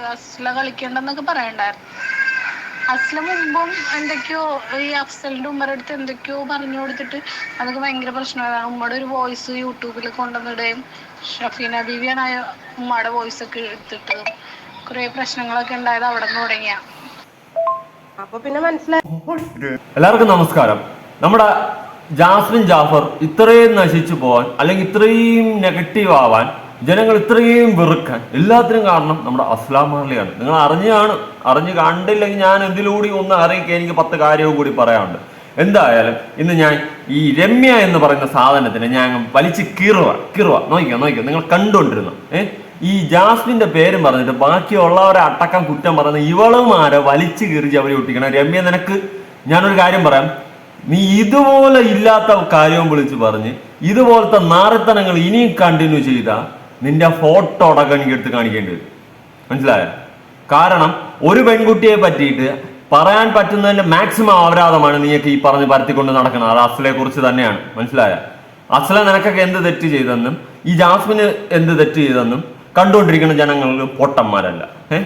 അസ്ല കളിക്കണ്ടെന്നൊക്കെ പറയണ്ടായിരുന്നു. അസ്ല മുമ്പും എന്തൊക്കെയോ ഈ അഫ്സലിന്റെ ഉമ്മയുടെ അടുത്ത് എന്തൊക്കെയോ പറഞ്ഞു കൊടുത്തിട്ട് അതൊക്കെ ഭയങ്കര പ്രശ്നമായിരുന്നു. ഉമ്മയുടെ ഒരു വോയിസ് യൂട്യൂബിൽ കൊണ്ടുവന്നിടുകയും ഷഫീന ബീവിയാണ് ഉമ്മയുടെ വോയിസ് ഒക്കെ എടുത്തിട്ട് കുറെ പ്രശ്നങ്ങളൊക്കെ ഉണ്ടായത് അവിടെ നിന്ന് തുടങ്ങിയ. അപ്പൊ പിന്നെ മനസ്സിലായി. എല്ലാവർക്കും നമസ്കാരം. നമ്മുടെ ജാസ്മിൻ ജാഫർ ഇത്രയും നശിച്ചു പോവാൻ അല്ലെങ്കിൽ ഇത്രയും നെഗറ്റീവ് ആവാൻ ജനങ്ങൾ ഇത്രയും വെറുക്കാൻ. എല്ലാത്തിനും കാരണം നമ്മുടെ അസ്ലാം മാർലിയാണ് നിങ്ങൾ അറിഞ്ഞാണ് അറിഞ്ഞ് കണ്ടില്ലെങ്കിൽ ഞാൻ എന്തിലൂടെ ഒന്ന് അറിയിക്കുക എനിക്ക് പത്ത് കാര്യവും കൂടി പറയാനുണ്ട്. എന്തായാലും ഇന്ന് ഞാൻ ഈ രമ്യ എന്ന് പറയുന്ന സാധനത്തിനെ ഞാൻ വലിച്ച് കീറുക കീറുക. നോക്കിയോ നോക്കിയോ നിങ്ങൾ കണ്ടുകൊണ്ടിരുന്നു ഏഹ് ഈ ജാസ്മിന്റെ പേരും പറഞ്ഞിട്ട് ബാക്കിയുള്ളവരെ അട്ടക്കം കുറ്റം പറയുന്ന ഇവളുമാരെ വലിച്ചു കീറിച്ച് അവരെ ഒട്ടിക്കണം. രമ്യ നിനക്ക് ഞാനൊരു കാര്യം പറയാം. നീ ഇതുപോലെ ഇല്ലാത്ത കാര്യവും വിളിച്ച് പറഞ്ഞ് ഇതുപോലത്തെ നാരത്തനങ്ങൾ ഇനിയും കണ്ടിന്യൂ ചെയ്താൽ നിന്റെ ഫോട്ടോ അടക്കം എനിക്ക് എടുത്ത് കാണിക്കേണ്ടി വരും. മനസ്സിലായോ? കാരണം ഒരു പെൺകുട്ടിയെ പറ്റിയിട്ട് പറയാൻ പറ്റുന്നതിന്റെ മാക്സിമം അപരാധമാണ് നീയൊക്കെ ഈ പറഞ്ഞ് പരത്തിക്കൊണ്ട് നടക്കുന്നത്. അത് അസ്ലയെ കുറിച്ച് തന്നെയാണ്. മനസ്സിലായ? അസ്ല നിനക്കൊക്കെ എന്ത് തെറ്റ് ചെയ്തെന്നും ഈ ജാസ്മിന് എന്ത് തെറ്റ് ചെയ്തെന്നും കണ്ടുകൊണ്ടിരിക്കുന്ന ജനങ്ങൾക്ക് പൊട്ടന്മാരല്ല. ഏഹ്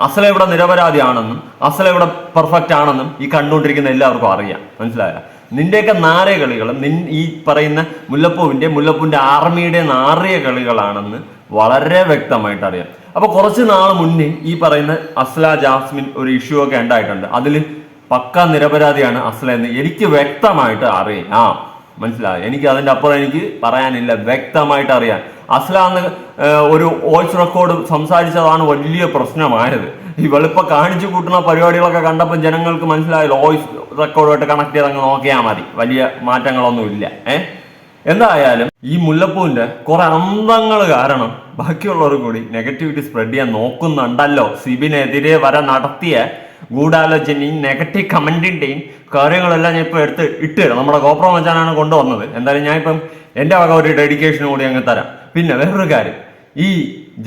അസല ഇവിടെ നിരപരാധിയാണെന്നും അസല ഇവിടെ പെർഫെക്റ്റ് ആണെന്നും ഈ കണ്ടുകൊണ്ടിരിക്കുന്ന എല്ലാവർക്കും അറിയാം. മനസ്സിലായ? നിന്റെയൊക്കെ നാറിയ കളികൾ നിൻ ഈ പറയുന്ന മുല്ലപ്പൂവിന്റെ മുല്ലപ്പൂവിന്റെ ആർമിയുടെ നാറിയ കളികളാണെന്ന് വളരെ വ്യക്തമായിട്ട് അറിയാം. അപ്പൊ കുറച്ച് നാൾ മുന്നേ ഈ പറയുന്ന അസ്ല ജാസ്മിൻ ഒരു ഇഷ്യൂ ഒക്കെ ഉണ്ടായിട്ടുണ്ട്. അതിൽ പക്ക നിരപരാധിയാണ് അസ്ല എന്ന് എനിക്ക് വ്യക്തമായിട്ട് അറിയാം. ആ മനസ്സിലായി? എനിക്ക് അതിന്റെ അപ്പുറം എനിക്ക് പറയാനില്ല. വ്യക്തമായിട്ട് അറിയാം. അസ്ല എന്ന് ഒരു വോയിസ് റെക്കോർഡ് സംസാരിച്ചതാണ് വലിയ പ്രശ്നമായത്. ഈ വെളുപ്പ കാണിച്ചു കൂട്ടുന്ന പരിപാടികളൊക്കെ കണ്ടപ്പോൾ ജനങ്ങൾക്ക് മനസ്സിലായല്ലോ വോയിസ് റെക്കോർഡുമായിട്ട് കണക്ട് ചെയ്ത് അങ്ങ് നോക്കിയാൽ മതി. വലിയ മാറ്റങ്ങളൊന്നുമില്ല. ഏഹ് എന്തായാലും ഈ മുല്ലപ്പൂവിന്റെ കുറെ അന്തങ്ങൾ കാരണം ബാക്കിയുള്ളവർ കൂടി നെഗറ്റിവിറ്റി സ്പ്രെഡ് ചെയ്യാൻ നോക്കുന്നുണ്ടല്ലോ. സിബിനെതിരെ വരെ നടത്തിയ ഗൂഢാലോചനയും നെഗറ്റീവ് കമന്റിന്റെയും കാര്യങ്ങളെല്ലാം ഞാൻ ഇപ്പൊ എടുത്ത് ഇട്ട് തരാം. നമ്മുടെ ഗോപ്രോ മച്ചാനാണ് കൊണ്ടുവന്നത്. എന്തായാലും ഞാൻ ഇപ്പം എന്റെ വക ഒരു ഡെഡിക്കേഷൻ കൂടി അങ്ങ് തരാം. പിന്നെ വേറൊരു കാര്യം. ഈ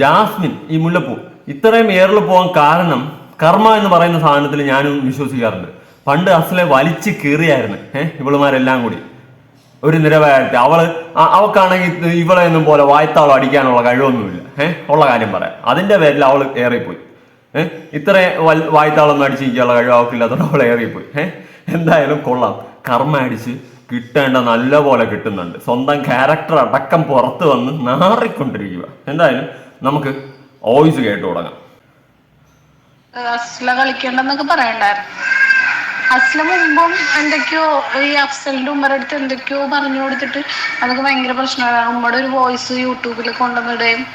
ജാസ്മിൻ ഈ മുല്ലപ്പൂ ഇത്രയും ഏറിൽ പോകാൻ കാരണം കർമ്മ എന്ന് പറയുന്ന സാധനത്തിൽ ഞാനും വിശ്വസിക്കാറുണ്ട്. പണ്ട് അസലെ വലിച്ചു കീറിയായിരുന്നു. ഏഹ് ഇവളുമാരെല്ലാം കൂടി. ഒരു നിരവായിട്ട് അവൾ അവക്കാണെങ്കിൽ ഇവളെ ഒന്നും പോലെ വായ്ത്താളം അടിക്കാനുള്ള കഴിവൊന്നുമില്ല. ഏഹ് ഉള്ള കാര്യം പറയാം. അതിന്റെ പേരിൽ അവൾ ഏറിപ്പോയി. ഏഹ് ഇത്ര വായ്ത്താളൊന്നും അടിച്ചിരിക്കാനുള്ള കഴിവ് അവൾക്കില്ലാത്തതുകൊണ്ട് അവൾ ഏറിപ്പോയി. ഏഹ് എന്തായാലും കൊള്ളാം. കർമ്മ അടിച്ച് കിട്ടേണ്ട നല്ല പോലെ കിട്ടുന്നുണ്ട്. സ്വന്തം ക്യാരക്ടർ അടക്കം പുറത്ത് വന്ന് നാറിക്കൊണ്ടിരിക്കുക. എന്തായാലും നമുക്ക് ഓയിസ് കേട്ടു തുടങ്ങാം. കളിക്കണ്ടെന്നൊക്കെ പറയണ്ടായിരുന്നു. അസ്ല മുമ്പും എന്തൊക്കെയോ ഈ അഫ്സലിന്റെ ഉമ്മയുടെ അടുത്ത് എന്തൊക്കെയോ പറഞ്ഞു കൊടുത്തിട്ട് നമുക്ക് ഭയങ്കര പ്രശ്നമാണ്. ഉമ്മയുടെ ഒരു വോയിസ് യൂട്യൂബിൽ കൊണ്ടുവന്നിടുകയും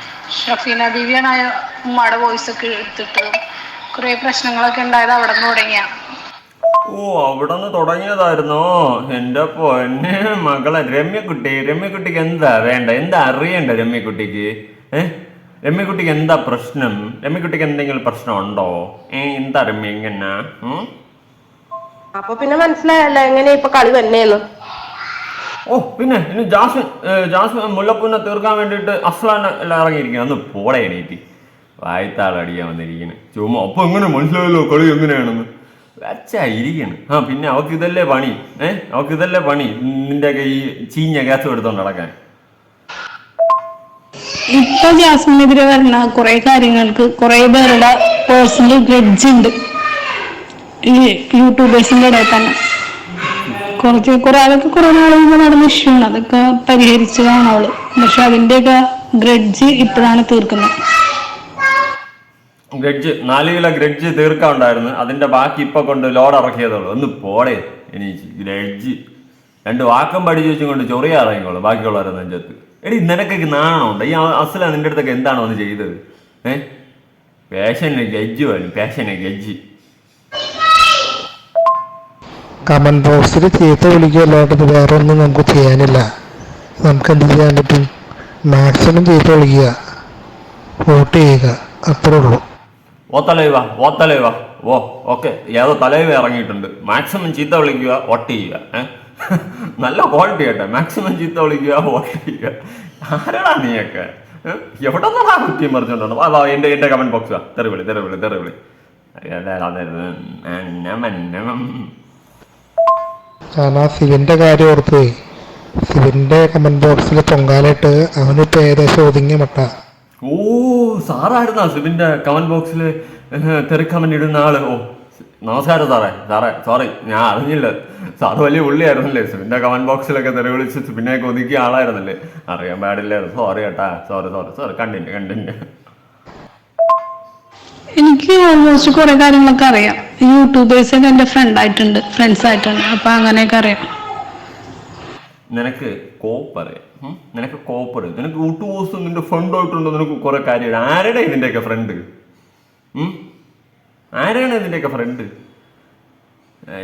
ഷഫീന ബീവിയാണ് ഉമ്മയുടെ വോയിസ് ഒക്കെ എടുത്തിട്ട് കുറെ പ്രശ്നങ്ങളൊക്കെ ഉണ്ടായത് അവിടെ നിന്ന് തുടങ്ങിയ. ഓ അവിടെ നിന്ന് തുടങ്ങിയതായിരുന്നോ. എന്റെ പൊന്നെ മകളെ രമ്യക്കുട്ടി രമ്യക്കുട്ടിക്ക് എന്താ വേണ്ട? എന്താ അറിയണ്ട രമ്യക്കുട്ടിക്ക്? ഏ? രമ്യക്കുട്ടിക്ക് എന്താ പ്രശ്നം? രമ്യക്കുട്ടിക്ക് എന്തെങ്കിലും പ്രശ്നം ഉണ്ടോ? ഏ എന്താ രമ്യ ഇങ്ങനെ? ഉം? അപ്പൊ പിന്നെ മനസ്സിലായല്ലോ എങ്ങനെ ഇപ്പൊ കളി തന്നെയെന്ന് ഓ പിന്നെ ഇനി ജാസ്മിൻ ജാസ്മിൻ മുല്ലപ്പൂനെ തീർക്കാൻ വേണ്ടിയിട്ട് അസ്ലാൻ എല്ലാം ഇറങ്ങിയിരിക്കുന്നു. അന്ന് പോടെ എണീറ്റി. വായത്താൾ അടിയാ വന്നിരിക്കുന്നു. ചുമ്മാ അപ്പൊ എങ്ങനെ മനസ്സിലായല്ലോ കളി എങ്ങനെയാണെന്ന്. വെച്ചാ ഇരിക്കണം ആ പിന്നെ അവക്ക് ഇതല്ലേ പണി? ഏഹ് അവക്ക് ഇതല്ലേ പണി? നിന്റെയൊക്കെ ഈ ചീഞ്ഞ ഗ്യാസ് എടുത്തോണ്ട് നടക്കാൻ. ഇപ്പൊ ജാസ്മിനെതിരെ വരുന്ന കുറെ കാര്യങ്ങൾക്ക് കുറെ പേരുടെ പേഴ്സണൽ ഗ്രഡ്ജ് ഉണ്ട്. ഈ യൂട്യൂബേഴ്സിന്റെ ഇടയിൽ തന്നെ. കുറച്ച് കുറെ അതൊക്കെ കുറെ മുമ്പ് നടന്ന ഇഷ്യൂ ആണ്. അതൊക്കെ പരിഹരിച്ചതാണ് അവൾ. പക്ഷെ അതിന്റെയൊക്കെ ഗ്രഡ്ജ് ഇപ്പോഴാണ് തീർക്കുന്നത്. ഗ്രഡ്ജ് നാല് കിലോ ഗ്രഡ്ജ് തീർക്കാൻ ഉണ്ടായിരുന്നു അതിന്റെ ബാക്കി ഇപ്പൊ കൊണ്ട് ലോഡ് ഇറക്കിയതുള്ളൂ ഒന്ന് പോടെ എനിക്ക് ഗ്രഡ്ജ് രണ്ട് വാക്കം പഠിച്ചു വെച്ചും കൊണ്ട് ചൊറിയാറിയോളൂ ബാക്കിയുള്ളവരെ നെഞ്ചത്ത് എടി നിനക്കൊക്കെ നാണമുണ്ട്? ഈ അസല നിന്റെ അടുത്തൊക്കെ എന്താണ് ഒന്ന് ചെയ്തത്? ഏഹ് പേഷന് ഗജ്ജ് വരും പേഷന് ഗജ്ജ് കമന്റ് ബോക്സിൽ ചീത്ത വിളിക്കുകയല്ലാണ്ട് വേറെ ഒന്നും നമുക്ക് ചെയ്യാനില്ല നമുക്ക് എന്ത് ചെയ്യാൻ പറ്റും മാക്സിമം ചീത്ത വിളിക്കുക വോട്ട് ചെയ്യുക അത്രേ ഉള്ളൂ ഓ ഓ തലൈവ ഓ ഓക്കെ ഏതോ തലൈവ ഇറങ്ങിയിട്ടുണ്ട് മാക്സിമം ചീത്ത വിളിക്കുക വോട്ട് ചെയ്യുക? നല്ല ക്വാളിറ്റി ആട്ടെ മാക്സിമം ചീത്ത വിളിക്കുക വോട്ട് ചെയ്യുക ആരാടാ നീയൊക്കെ? എവിടെ നിന്നാ കുറ്റിയും പറിച്ചോണ്ടോ വാ എന്റെ എന്റെ കമന്റ് ബോക്സ് തെറിവിളി തെറിവിളി തെറിവിളി തെറിവിളി കാരണം ആ ശിവന്റെ കാര്യം ഓർത്തുപോയി സിവിന്റെ കമന്റ് ബോക്സിൽ പൊങ്കാലിട്ട് അവനിപ്പോൾ ഏകദേശം ഒതുങ്ങിയ മട്ട. ഓ സാറായിരുന്നാ സിബിന്റെ കമന്റ് ബോക്സിൽ കമന്റ് ഇടുന്ന ആൾ. ഓ നമസ്കാരം സാറേ. സാറേ സോറി ഞാൻ അറിഞ്ഞില്ല. സാറ് വലിയ ഉള്ളിയായിരുന്നല്ലേ സിബിന്റെ കമന്റ് ബോക്സിലൊക്കെ തെറി വിളിച്ച് സിബിനെ ഒതുക്കിയ ആളായിരുന്നല്ലേ? അറിയാൻ പാടില്ലായിരുന്നു. സോറി കേട്ടാ sorry sorry sorry continue continue എനിക്ക് ഓൾമോസ്റ്റ് കുറെ കാര്യങ്ങളൊക്കെ അറിയാം. യൂട്യൂബേഴ്സൊക്കെ എന്റെ ഫ്രണ്ട് ആയിട്ടുണ്ട് ഫ്രണ്ട്സ് ആയിട്ടുണ്ട്. അപ്പൊ അങ്ങനെയൊക്കെ അറിയാം. നിനക്ക് കോപ്പ് അറിയാം? നിനക്ക് കോപ്പ് അറിയാം നിനക്ക് യൂട്യൂബേഴ്സ് നിന്റെ ഫ്രണ്ട് ആയിട്ടുണ്ടോ നിനക്ക് കുറെ കാര്യം ആരുടെ ഇതിന്റെയൊക്കെ ഫ്രണ്ട് ആരാണ് ഇതിന്റെയൊക്കെ ഫ്രണ്ട്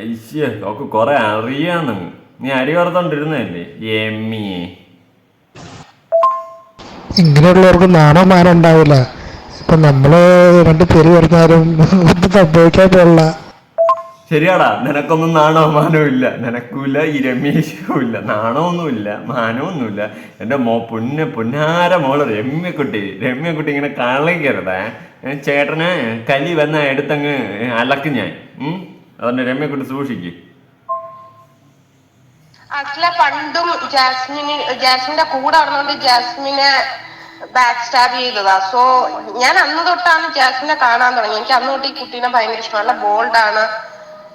ഐശ്യ ഒക്കെ കുറെ അറിയാന്ന്. നീ അരി വറുത്തോണ്ടിരുന്നല്ലേ എമ്മിയെ ഇങ്ങനെയുള്ളവർക്ക് നാണോ മാനം ഉണ്ടാവില്ല. ഇപ്പൊ നമ്മൾ രണ്ട് പേര് പറഞ്ഞാലും ഒന്നും സംഭവിക്കാൻ പോലുള്ള ശരിയാടാ നിനക്കൊന്നും നാണോ മാനവും ഇല്ല. നിനക്കുമില്ല ഈ രമേശും ഇല്ല. നാണമൊന്നുമില്ല മാനമൊന്നുമില്ല എന്റെ മോ പുന്ന പുന്നാര മോൾ രമ്യക്കുട്ടി. രമ്യക്കുട്ടി ഇങ്ങനെ കളിക്കരുതേ. ചേട്ടന് കലി വന്ന എടുത്തങ്ങ് അലക്ക് ഞാൻ. ഉം? അതുകൊണ്ട് രമ്യക്കുട്ടി സൂക്ഷിക്ക്. അസല പണ്ടും ജാസ്മിന് ജാസ്മിന്റെ കൂടെ നടന്നുകൊണ്ട് ജാസ്മിനെ ബാക്ക് സ്റ്റാബ് ചെയ്തതാ. സോ ഞാൻ അന്ന് തൊട്ടാണ് ജാസ്മിനെ കാണാൻ തുടങ്ങി എനിക്ക് അന്ന് തൊട്ട് ഈ കുട്ടീനെ ഭയങ്കര ഇഷ്ടം നല്ല ബോൾഡ് ആണ്.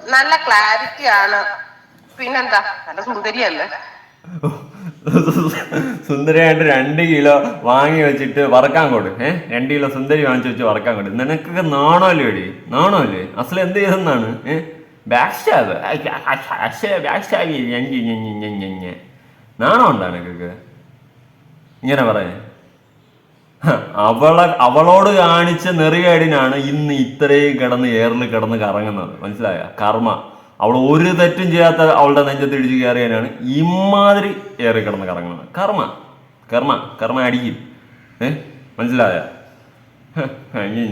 നല്ല ക്ലാരിറ്റി ആണ്. പിന്നെന്താ? നല്ല സുന്ദരിയല്ലേ? സുന്ദരിയായിട്ട് രണ്ട് കിലോ വാങ്ങി വെച്ചിട്ട് വറക്കാൻ കൊടു. ഏ? രണ്ട് കിലോ സുന്ദരി വാങ്ങിച്ചു വെച്ച് വറക്കാൻ കൊടു. നിനക്കൊക്കെ നാണമല്ലേ എടി നാണമല്ലേ? അസല എന്ത് ചെയ്തെന്നാണ്? ഏ? ബാക്ക് സ്റ്റാബ് ബാക്ക് സ്റ്റാബ് നിനക്കൊക്കെ? ഇങ്ങനെ പറയാൻ അവളെ അവളോട് കാണിച്ച നെറികേടിനാണ് ഇന്ന് ഇത്രയും കിടന്ന് ഏറിൽ കിടന്ന് കറങ്ങുന്നത്. മനസ്സിലായ? കർമ്മ. അവൾ ഒരു തെറ്റും ചെയ്യാത്ത അവളുടെ നെഞ്ചത്ത് ഇടിച്ച് കയറിയാനാണ് ഇമാതിരി ഏറി കിടന്ന് കറങ്ങുന്നത്. കർമ്മ. കർമ്മ. കർമ്മ അടിക്കും. ഏ? മനസ്സിലായ?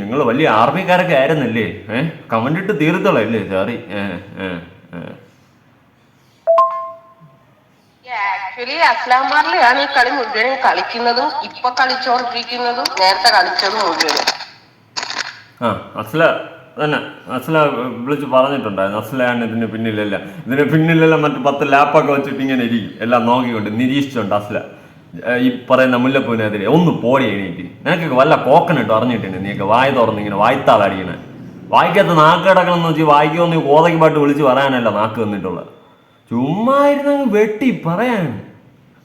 നിങ്ങൾ വലിയ ആർമിക്കാരൊക്കെ ആയിരുന്നല്ലേ? ഏഹ് കമന്റ് ഇട്ട് തീർത്തോളല്ലേ സോറി ഏഹ് ഏ ഏ ആക്ച്വലി അസ്ലാമാറിലെയാണ് ഈ കളി മുഴുവനും കളിക്കുന്നതും ഇപ്പൊ കളിച്ചോണ്ടിരിക്കുന്നതും നേരത്തെ കളിച്ചതും മുഴുവനും. ആ അസ്ല തന്നെ അസ്ല വിളിച്ച് പറഞ്ഞിട്ടുണ്ടായിരുന്നു. അസ്ലയാണ് ഇതിന് പിന്നിലല്ല. ഇതിന് പിന്നിലെല്ലാം മറ്റു പത്ത് ലാപ്പൊക്കെ വെച്ചിട്ട് ഇങ്ങനെ ഇരിക്കും. എല്ലാം നോക്കിക്കൊണ്ട് നിരീക്ഷിച്ചുണ്ട് അസ്ല. ഈ പറയുന്ന മുല്ലപ്പൂവിനെതിരെ ഒന്ന് പോടി എണീറ്റ്. നിനക്കൊക്കെ വല്ല കോക്കനിട്ട് അറിഞ്ഞിട്ടുണ്ട് നീക്ക് വായ തുറന്ന് ഇങ്ങനെ വായ്ത്താളടിക്കണേ? വായിക്കാത്ത നാക്ക് കിടക്കണം എന്ന് വെച്ച് വായിക്കുമെന്ന് കോതയ്ക്ക് പാട്ട് വിളിച്ച് പറയാനല്ല നാക്ക് വന്നിട്ടുള്ളത് ചുമ്മാ ഇരുന്നങ്ങ് വെട്ടി പറയാണ്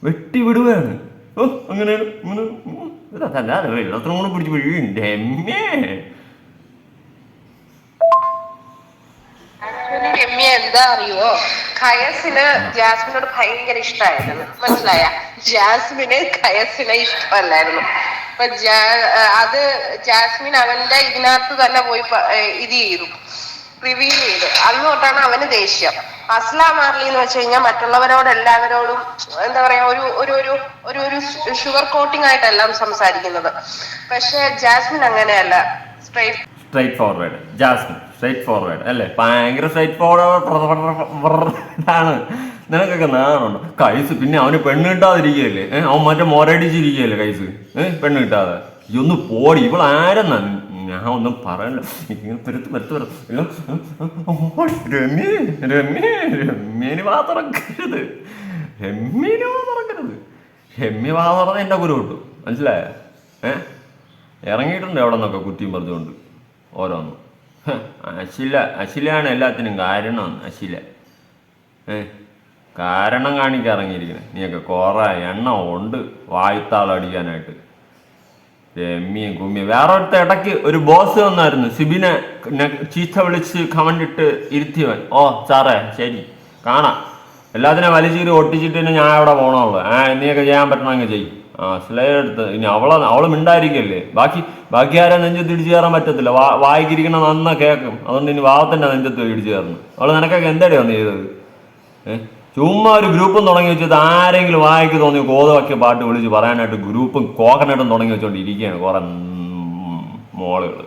വെട്ടി വിടുകയാണ്. ഓ അങ്ങനെയാണ് തന്നെ വെള്ളത്തിനും കൂടെ പിടിച്ച് വീഴും ഡെമ്മേ ആക്ച്വലി രമ്യ എന്താ അറിയോ ജാസ്മിനോട് ഭയങ്കര ഇഷ്ടമല്ലായിരുന്നു. അത് ജാസ്മിൻ അവന്റെ ഇതിനകത്ത് തന്നെ പോയി ഇത് ചെയ്തു. റിവീൽ ചെയ്തു. അന്ന് തൊട്ടാണ് അവന് ദേഷ്യം. അസ്ലാം മാർലി എന്ന് വെച്ച് കഴിഞ്ഞാൽ മറ്റുള്ളവരോട് എല്ലാവരോടും എന്താ പറയാ ഒരു ഒരു ഒരു ഒരു ഒരു ഷുഗർ കോട്ടിംഗ് ആയിട്ടെല്ലാം സംസാരിക്കുന്നത്. പക്ഷെ ജാസ്മിൻ അങ്ങനെയല്ല. Straight straight forward Jasmine straight forward അല്ലേ? ഭയങ്കര സ്ട്രൈറ്റ് ഫോർവേഡ് ആണ്. നിനക്കൊക്കെ നാണുണ്ട്. കൈസ് പിന്നെ അവന് പെണ്ണ് കിട്ടാതിരിക്കുകയല്ലേ? അവൻ മറ്റേ മൊരടിച്ചിരിക്കുകയല്ലേ കൈസ്? ഏഹ് പെണ്ണ് കിട്ടാതെ. ഇതൊന്ന് പോടി. ഇവൾ ആരെന്നാ ഞാൻ ഒന്നും പറയണ്ട ഇങ്ങനെ പെരുത്ത് പെരുത്ത് പെരുത്ത് രമ്യ രമ്യ രമ്യന് വാ തുറക്കരുത്. രമ്യന് വാ തുറക്കരുത്. രമ്യ വാ തുറന്ന് എന്റെ കുരു കിട്ടും. മനസ്സിലായോ? ഏഹ് ഇറങ്ങിയിട്ടുണ്ട് എവിടെ നിന്നൊക്കെ കുറ്റിയും പറഞ്ഞുകൊണ്ട് ഓരോന്നും. അശില അശിലയാണ് എല്ലാത്തിനും കാരണം അശില ഏ? കാരണം കാണിക്കാൻ ഇറങ്ങിയിരിക്കുന്നത് നീയൊക്കെ കുറേ എണ്ണ ഉണ്ട് വായ്ത്താളടിക്കാനായിട്ട് രമ്മിയും കുമ്യം വേറെ ഒരുത്ത ഇടയ്ക്ക് ഒരു ബോസ് വന്നായിരുന്നു. സിബിനെ ചീത്ത വിളിച്ച് കമണ്ടിട്ട് ഇരുത്തിയവൻ. ഓ സാറേ ശരി. കാണാം. എല്ലാത്തിനും വലിച്ചീരി ഒട്ടിച്ചിട്ട് തന്നെ ഞാൻ അവിടെ പോകണുള്ളൂ ആ നീയൊക്കെ ചെയ്യാൻ പറ്റണമെങ്കിൽ ചെയ്യും. ആ സ്ലേ എടുത്ത്. ഇനി അവളെ അവൾ മിണ്ടായിരിക്കല്ലേ? ബാക്കി ബാക്കി ആരെ നെഞ്ചത്ത് ഇടിച്ചു കയറാൻ പറ്റത്തില്ല. വാ വായിക്കിരിക്കണ നന്ന കേൾക്കും അതുകൊണ്ട് ഇനി വാവത്തിന്റെ നെഞ്ചത്ത് ഇടിച്ചു കയറുന്നു അവൾ നിനക്കൊക്കെ എന്താടി വന്ന് ചെയ്തത്? ഏഹ് ചുമ്മാ ഒരു ഗ്രൂപ്പും തുടങ്ങി വെച്ചത് ആരെങ്കിലും വായിക്ക് തോന്നി ഗോതവാക്യ പാട്ട് വിളിച്ച് പറയാനായിട്ട് ഗ്രൂപ്പും കോക്കനട്ടും തുടങ്ങി വെച്ചോണ്ടിരിക്കുകയാണ് കുറെ മോളുകൾ